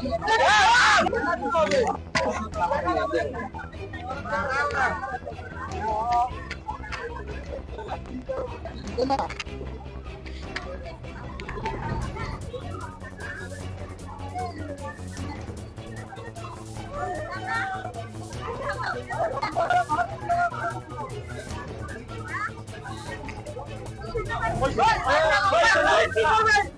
Wait, wait, wait,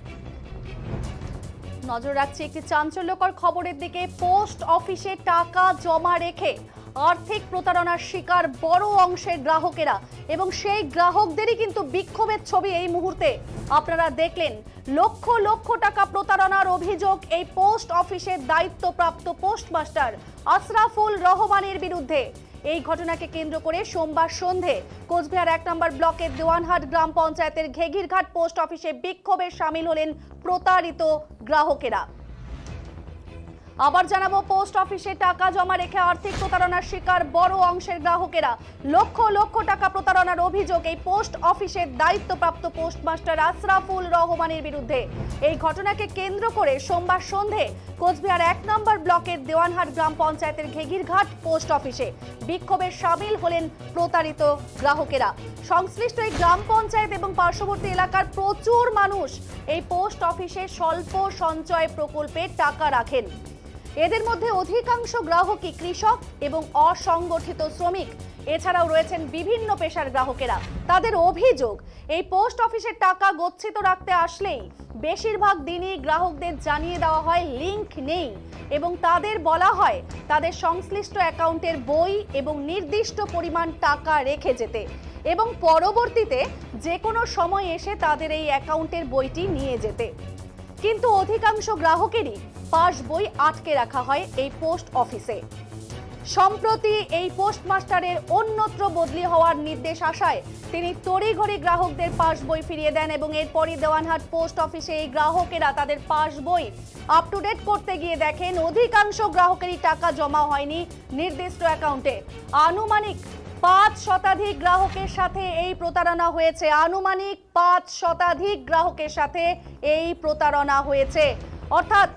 নজর রাখছি একটি চাঞ্চল্যকর খবরের দিকে। পোস্ট অফিসে টাকা জমা রেখে আর্থিক প্রতারণার শিকার বড় অংশের গ্রাহকেরা এবং সেই গ্রাহকদেরই কিন্তু বিক্ষোভের ছবি এই মুহূর্তে। আপনারা দেখলেন, লক্ষ লক্ষ টাকা প্রতারণার অভিযোগ এই পোস্ট অফিসের দায়িত্বপ্রাপ্ত পোস্টমাস্টার আশরাফুল রহমানের বিরুদ্ধে। এই ঘটনাকে কেন্দ্র করে সোমবার সন্ধে কোচবিহার এক নম্বর ব্লকের দেওয়ানহাট গ্রাম পঞ্চায়েতের ঘেঘিরঘাট পোস্ট অফিসে বিক্ষোভে সামিল হলেন প্রতারিত গ্রাহকেরা। আবার জানাব, পোস্ট অফিসে টাকা জমা রেখে আর্থিক প্রতারণার শিকার বড় অংশের গ্রাহকেরা। লক্ষ লক্ষ টাকা প্রতারণার অভিযোগ এই পোস্ট অফিসের দায়িত্বপ্রাপ্ত পোস্টমাস্টার আশরাফুল রহমানের বিরুদ্ধে। এই ঘটনাকে কেন্দ্র করে সোমবার সন্ধে কোচবিহার এক নম্বর ব্লকের দেওয়ানহাট গ্রাম পঞ্চায়েতের ঘেগিরঘাট পোস্ট অফিসে বিক্ষোভে সামিল হলেন প্রতারিত গ্রাহকেরা। সংশ্লিষ্ট এই গ্রাম পঞ্চায়েত এবং পার্শ্ববর্তী এলাকার প্রচুর মানুষ এই পোস্ট অফিসে স্বল্প সঞ্চয় প্রকল্পে টাকা রাখেন। এদের মধ্যে অধিকাংশ গ্রাহকই কৃষক এবং অসংগঠিত শ্রমিক। এছাড়াও রয়েছেন বিভিন্ন পেশার গ্রাহকেরা। তাদের অভিযোগ, এই পোস্ট অফিসের টাকা গচ্ছিত রাখতে আসলেই বেশিরভাগ দিনই গ্রাহকদের জানিয়ে দেওয়া হয় লিংক নেই এবং তাদের বলা হয় তাদের সংশ্লিষ্ট অ্যাকাউন্টের বই এবং নির্দিষ্ট পরিমাণ টাকা রেখে যেতে এবং পরবর্তীতে যে কোনো সময় এসে তাদের এই অ্যাকাউন্টের বইটি নিয়ে যেতে। কিন্তু অধিকাংশ গ্রাহকেরই পাস বই আটকে রাখা হয় এই পোস্ট অফিসে। সম্প্রতি এই পোস্টমাস্টারের অন্যত্র বদলি হওয়ার নির্দেশ আসায় তিনি তড়িঘড়ি গ্রাহকদের পাস বই ফিরিয়ে দেন এবং এরপরই দেওয়ানহাট পোস্ট অফিসে এই গ্রাহকেরা তাদের পাস বই আপ টু ডেট করতে গিয়ে দেখেন অধিকাংশ গ্রাহকেরই টাকা জমা হয়নি নির্দিষ্ট অ্যাকাউন্টে। আনুমানিক পাঁচ শতাধিক গ্রাহকের সাথে এই প্রতারণা হয়েছে। আনুমানিক পাঁচ শতাধিক গ্রাহকের সাথে এই প্রতারণা হয়েছে। অর্থাৎ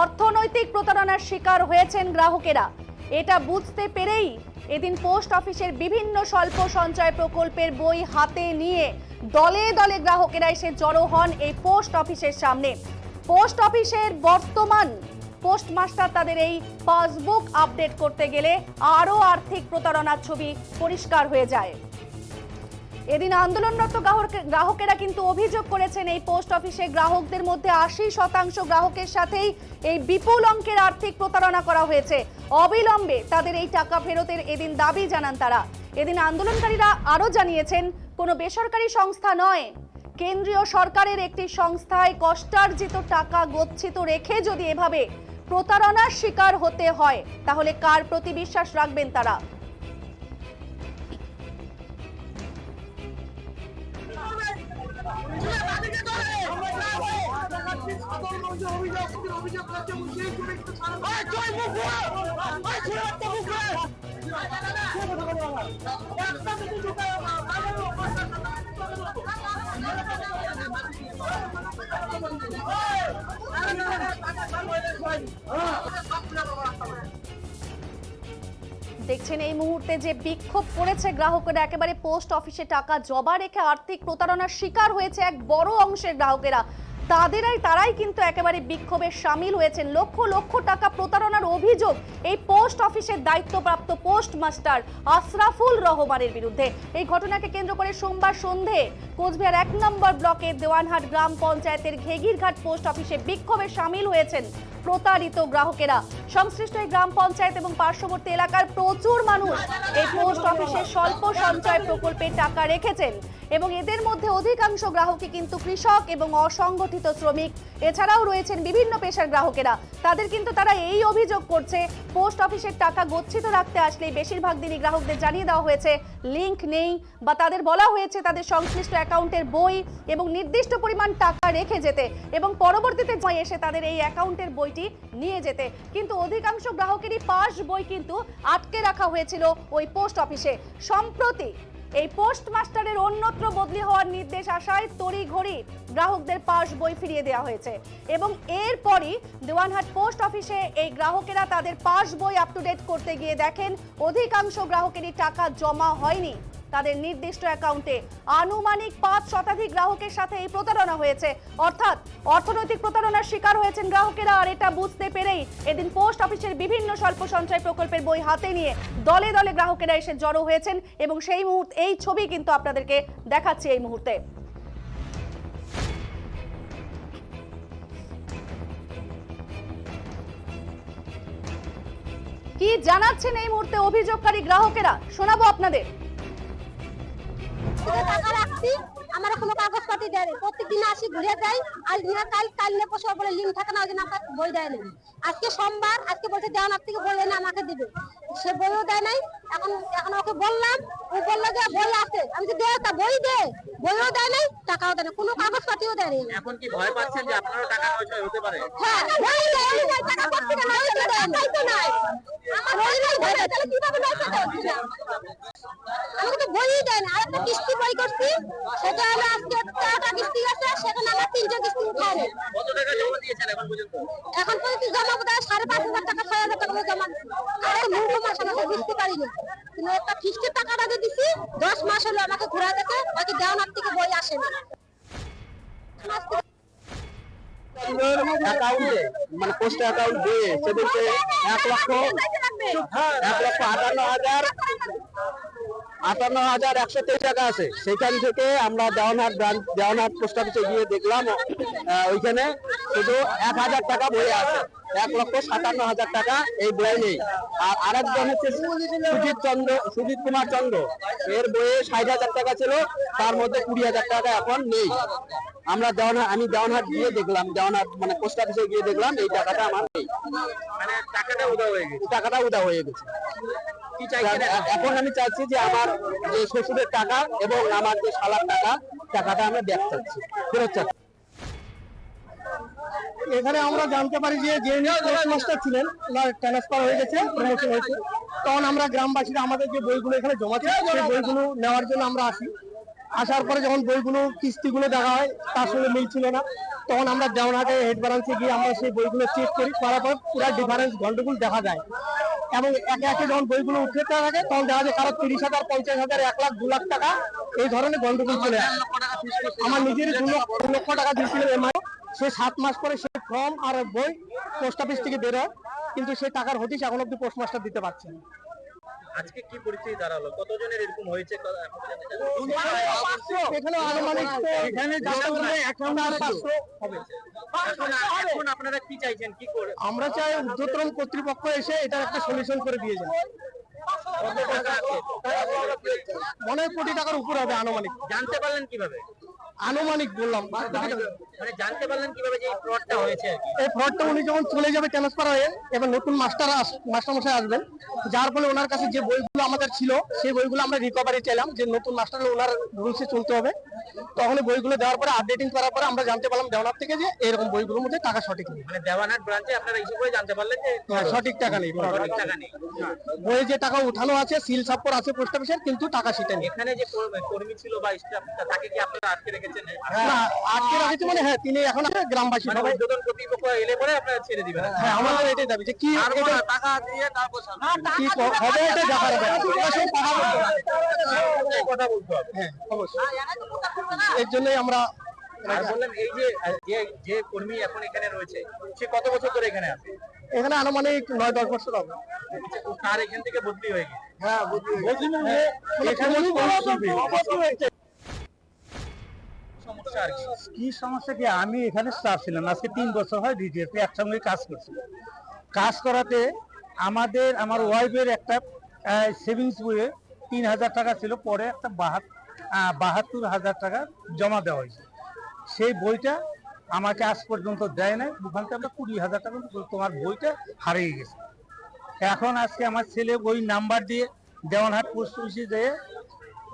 অর্থনৈতিক প্রতারণার শিকার হয়েছেন গ্রাহকেরা। এটা বুঝতে পেরেই এদিন পোস্ট অফিসের বিভিন্ন স্বল্প সঞ্চয় প্রকল্পের বই হাতে নিয়ে দলে দলে গ্রাহকেরা এসে জড়ো হন এই পোস্ট অফিসের সামনে। পোস্ট অফিসের বর্তমান পোস্টমাস্টার তাদের এই পাসবুক আপডেট করতে গেলে আরও আর্থিক প্রতারণার ছবি পরিষ্কার হয়ে যায়। এদিন আন্দোলনরত গ্রাহক- গ্রাহকেরা কিন্তু অভিযোগ করেছেন এই পোস্ট অফিসে গ্রাহকদের মধ্যে আশি শতাংশ গ্রাহকের সাথেই এই বিপুল অঙ্কের আর্থিক প্রতারণা করা হয়েছে। অবিলম্বে তাদের এই টাকা ফেরতের এদিন দাবি জানান তারা। এদিন আন্দোলনকারীরা আরও জানিয়েছেন, কোনো বেসরকারি সংস্থা নয়। কেন্দ্রীয় সরকারের একটি সংস্থায় কষ্টার্জিত টাকা গচ্ছিত রেখে যদি এভাবে প্রতারণার শিকার হতে হয়, তাহলে কার প্রতি বিশ্বাস রাখবেন তারা? Ah! দেখছেন এই মুহূর্তে যে বিক্ষোভ করেছে গ্রাহকেরা, একেবারে পোস্ট অফিসে টাকা জমা রেখে আর্থিক প্রতারণার শিকার হয়েছে এক বড় অংশের গ্রাহকেরা। তাদেরাই তারাই কিন্তু একেবারে বিক্ষোভে সামিল হয়েছেন। লক্ষ লক্ষ টাকা প্রতারণার অভিযোগ এই পোস্ট অফিসের দায়িত্বপ্রাপ্ত পোস্ট মাস্টার আশরাফুল রহমানের বিরুদ্ধে। এই ঘটনাকে কেন্দ্র করে সোমবার সন্ধে কোচবিহার এক নম্বর ব্লকের দেওয়ানহাট গ্রাম পঞ্চায়েতের ঘেগিরঘাট পোস্ট অফিসে বিক্ষোভে সামিল হয়েছেন প্রতারিত গ্রাহকেরা। সংশ্লিষ্ট এই গ্রাম পঞ্চায়েত এবং পার্শ্ববর্তী এলাকার প্রচুর মানুষ এই পোস্ট অফিসে স্বল্প সঞ্চয় প্রকল্পে টাকা রেখেছেন এবং এদের মধ্যে অধিকাংশ গ্রাহকই কিন্তু কৃষক এবং অসংগঠিত শ্রমিক। এছাড়াও রয়েছেন বিভিন্ন পেশার গ্রাহকেরা। তাদের কিন্তু তারা এই অভিযোগ করছে, পোস্ট অফিসের টাকা গচ্ছিত রাখতে আসলে বেশিরভাগ দিনই গ্রাহকদের জানিয়ে দেওয়া হয়েছে, লিংক নেই বা তাদের বলা হয়েছে তাদের সংশ্লিষ্ট অ্যাকাউন্টের বই এবং নির্দিষ্ট পরিমাণ টাকা রেখে যেতে এবং পরবর্তীতে এসে তাদের এই অ্যাকাউন্টের বইটি নিয়ে যেতে। কিন্তু অধিকাংশ গ্রাহকেরই পাস বই কিন্তু আটকে রাখা হয়েছিল ওই পোস্ট অফিসে। সম্প্রতি এই পোস্ট মাস্টারের অন্যত্র বদলি হওয়ার নির্দেশ আসায় তড়িঘড়ি গ্রাহকদের পাস বই ফিরিয়ে দেওয়া হয়েছে এবং এরপরই দেওয়ানহাট পোস্ট অফিসে এই গ্রাহকেরা তাদের পাস বই আপ টু ডেট করতে গিয়ে দেখেন, অধিকাংশ গ্রাহকেরই টাকা জমা হয়নি। তাদের নির্দিষ্ট অ্যাকাউন্টে আনুমানিক পাঁচ শতাধিক গ্রাহকের সাথে এই প্রতারণা হয়েছে। অর্থাৎ অর্থনৈতিক প্রতারণার শিকার হয়েছেন গ্রাহকেরা, আর এটা বুঝতে পেরেই এদিন পোস্ট অফিসের বিভিন্ন স্বল্প সঞ্চয় প্রকল্পের বই হাতে নিয়ে দলে দলে গ্রাহকেরা এসে জড়ো হয়েছেন এবং সেই মুহূর্তে, এই ছবি কিন্তু আপনাদেরকে দেখাচ্ছি এই মুহূর্তে। কি জানাচ্ছেন এই মুহূর্তে অভিযোগকারী গ্রাহকেরা? শোনাবো আপনাদের। শুধু টাকা রাখছি আমার কোনো কাগজপাতি দেয় না প্রত্যেকদিন আসি ঘুরে যাই আজ নিয়ে কাল কাল নিয়ে পয়সা বলে লিঙ্ক থাকে না ওই জন্য আমাকে বই দেয় না আজকে সোমবার আজকে বলছে দেওয়ানার থেকে বই এনে আমাকে দিবে। সে বইও দেয় নাই এখন এখন ওকে বললাম ও বলল যে বই আছে। আমি যে দে তা বই দে বইও দেয় নাই টাকাও দেয় না কোনো কাগজপাতিও দেয় না এখন কি ভয় পাচ্ছেন যে আপনারও টাকা নয় হতে পারে? হ্যাঁ দেয় টাকা পাচ্ছি না নাই তো দেয় নাই তো নাই আমার বই নাই বই নাই, তাহলে কীভাবে নাই তো দেয়? আমাকে তো বইই দেয় না আর একটা কিস্তি বই করছি সেটা হলো আজকে চারটা কিস্তি আছে সেখানে আমার তিনটে কিস্তি উঠায় নেই কত টাকা জমা দিয়েছেন এখন পর্যন্ত জমা বোধ সাড়ে পাঁচ হাজার টাকা, ছয় হাজার টাকা জমা। আর মূল্য মাস আমাকে বুঝতে পারিনি। কিন্তু একটা কিস্তির টাকাটা যে দিছি, দশ মাস হলো আমাকে ঘোরা দেখে বাকি দেওয়ানার থেকে বই আসেনি। মাস মানে পোস্ট অ্যাকাউন্ট দিয়ে সেদিনকে এক লক্ষ এক লক্ষ আটান্ন হাজার আটান্ন হাজার একশো তেইশ টাকা আছে। সেখান থেকে আমরা দেওয়ানহাট ব্রাঞ্চ দেওয়ানহাট পোস্ট অফিসে গিয়ে দেখলাম ওইখানে শুধু এক হাজার টাকা বই আছে। এক লক্ষ সাতান্ন হাজার টাকা এই বই নেই। আর আরেকজন হচ্ছে সুজিত চন্দ্র সুজিত কুমার চন্দ্র। এর বইয়ে ষাট হাজার টাকা ছিল তার মধ্যে কুড়ি হাজার টাকা এখন নেই। আমরা দেওয়ানহাট আমি দেওয়ানহাট গিয়ে দেখলাম দেওয়ানহাট মানে পোস্ট অফিসে গিয়ে দেখলাম এই টাকাটা আমার নেই। মানে টাকাটা উদা হয়ে গেছে। টাকাটা উদা হয়ে গেছে। এখন? আমি চাচ্ছি যে আমার যে শ্বশুরের টাকা এবং আমার যে শালার টাকা টাকাটা আমরা ব্যাক চাচ্ছি ফেরত চাচ্ছি। এখানে আমরা জানতে পারি যে যে মাস্টার ছিলেন ট্রান্সফার হয়ে গেছে প্রমোশন হয়েছে। তখন আমরা গ্রামবাসীরা আমাদের যে বইগুলো এখানে জমা ছিল সেই বইগুলো নেওয়ার জন্য আমরা আসি। আসার পরে যখন বইগুলো কিস্তিগুলো দেখা হয় তার সঙ্গে মিলছিল না। তখন আমরা দেওয়ানহাটে হেড ব্রাঞ্চে গিয়ে আমরা সেই বইগুলো চেক করি। করার পর পুরো ডিফারেন্স গন্ডগোল দেখা যায়। এবং একে একে যখন বইগুলো উঠতে থাকে তখন দেখা যায় কারও তিরিশ হাজার পঞ্চাশ হাজার এক লাখ দু লাখ টাকা এই ধরনের গন্ডগোল চলে আসে। আমার নিজের দু লক্ষ টাকা দিয়েছিল এমআই। সে সাত মাস পরে ফর্ম আর বই পোস্ট অফিস থেকে বেরোয় কিন্তু সেই টাকার হদিশ এখন অব্দি পোস্ট মাস্টার দিতে পারছে না। আজকে কি পরিস্থিতি দাঁড়াল? কতজনের এরকম হয়েছে? ক- এখন জানতে চান? এখানে আনুমানিক এখানে এখন আর পাঁচশো হবে। এখন এখন আপনারা কি চাইছেন? কি করে আমরা চাই ঊর্ধ্বতন কর্তৃপক্ষ এসে এটার একটা সলিউশন করে দিয়ে টাকা আছে? অনেক কোটি টাকার উপর হবে আনুমানিক। জানতে পারলেন কীভাবে? আনুমানিক বললাম মানে জানতে পারলেন কীভাবে যে এই ফ্রডটা হয়েছে আর এই ফ্রডটা উনি যখন চলে যাবে ট্রান্সফার হয়ে এবার নতুন মাস্টার মাস্টার মশাই আসবেন। যার ফলে ওনার কাছে যে বইগুলো আমাদের ছিল সেই বইগুলো আমরা রিকভারি চাইলাম যে নতুন মাস্টার ওনার রুলসে চলতে হবে। তখন বইগুলো দেওয়ার পরে আপডেটিং করার পরে আমরা জানতে পারলাম দেওয়ার থেকে যে এরকম বইগুলোর মধ্যে টাকা সঠিক নেই। মানে দেওয়ানহাট ব্রাঞ্চে আপনারা ইস্যু করে জানতে পারলেন যে হ্যাঁ, সঠিক টাকা নেই সঠিক টাকা নেই। বইয়ে যে টাকা উঠানো আছে সিল সাপ্পর আছে পোস্ট অফিসের কিন্তু টাকা সেটা নেই। এখানে যে কর- কর্মী ছিল বা স্টাফ তাকে কি আপনারা আটকে রেখেছেন? না, আজকে রাখেছে মানে হ্যাঁ তিনি এখন গ্রামবাসী মানে সবাই। উদ্বোধন কর্তৃপক্ষ এলে পরে আপনারা ছেড়ে দিবেন। হ্যাঁ আমাদের এটাই দাবি যে কি টাকা দিয়ে তারপর কি হবে এটা দেখার ব্যাপার। আমরা সব টাকা বলতে হবে। কথা বলতে হবে। হ্যাঁ অবশ্যই। এর জন্যই আমরা আর বললেন এই যে যে কর্মী এখন এখানে রয়েছে সে কত বছর ধরে এখানে আছে? এখানে আনুমানিক নয় দশ বছর হবে। তার এখান থেকে বদলি হয়ে গেছে। হ্যাঁ হ্যাঁ, এখানে সমস্যা আর কি? সমস্যা কি? আমি এখানে স্টাফ ছিলাম। আজকে তিন বছর হয় ডিজিএসপি একসঙ্গে কাজ করছি। কাজ করাতে আমাদের, আমার ওয়াইফের একটা সেভিংস বইয়ে তিন হাজার টাকা ছিল। পরে একটা বাহাত বাহাত্তর হাজার টাকা জমা দেওয়া হয়েছে। সেই বইটা আমাকে আজ পর্যন্ত দেয় নাই। ওখান থেকে আমরা কুড়ি হাজার টাকা তোমার বইটা হারিয়ে গেছে। এখন আজকে আমার ছেলে ওই নাম্বার দিয়ে দেওয়ান দেওয়ানহাট পোস্ট অফিসে যেয়ে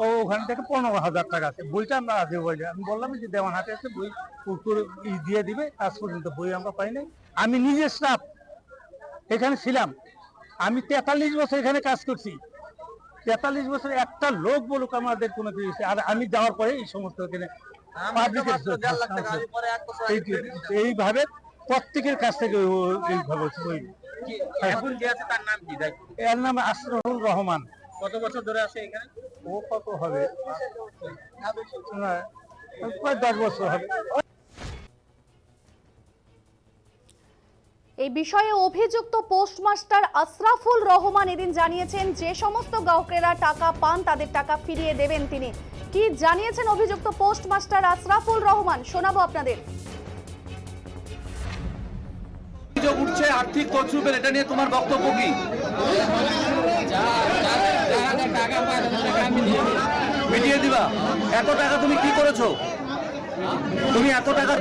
ও ওখান থেকে পনেরো হাজার টাকা আছে। বইটা আমরা আজকে বই আমি বললাম যে দেওয়ানহাটে আছে বই উত্তর ই দিয়ে দিবে আজ পর্যন্ত বই আমরা পাই নাই। আমি নিজে স্টাফ এখানে ছিলাম। আমি তেতাল্লিশ বছর এখানে কাজ করছি। তেতাল্লিশ বছর একটা লোক বলুক আমাদের কোনো কিছু আর আমি যাওয়ার পরে এই সমস্ত এখানে আছে। এইভাবে প্রত্যেকের কাছ থেকে এইভাবে আছে? এর নাম আশরাফুল রহমান। কত বছর ধরে আছে এখানে? এই বিষয়ে অভিযুক্ত পোস্টমাস্টার আশরাফুল রহমান এদিন জানিয়েছেন, যে সমস্ত গ্রাহকেরা টাকা পান, তাদের টাকা ফিরিয়ে দেবেন তিনি। কি জানিয়েছেন অভিযুক্ত পোস্টমাস্টার আশরাফুল রহমান? শোনাবো আপনাদের। অভিযোগ উঠছে আর্থিক তছরূপের, এটা নিয়ে তোমার বক্তব্য কি? মিটিয়ে দিবা। এত টাকা তুমি কি করেছ? তুমি এত টাকা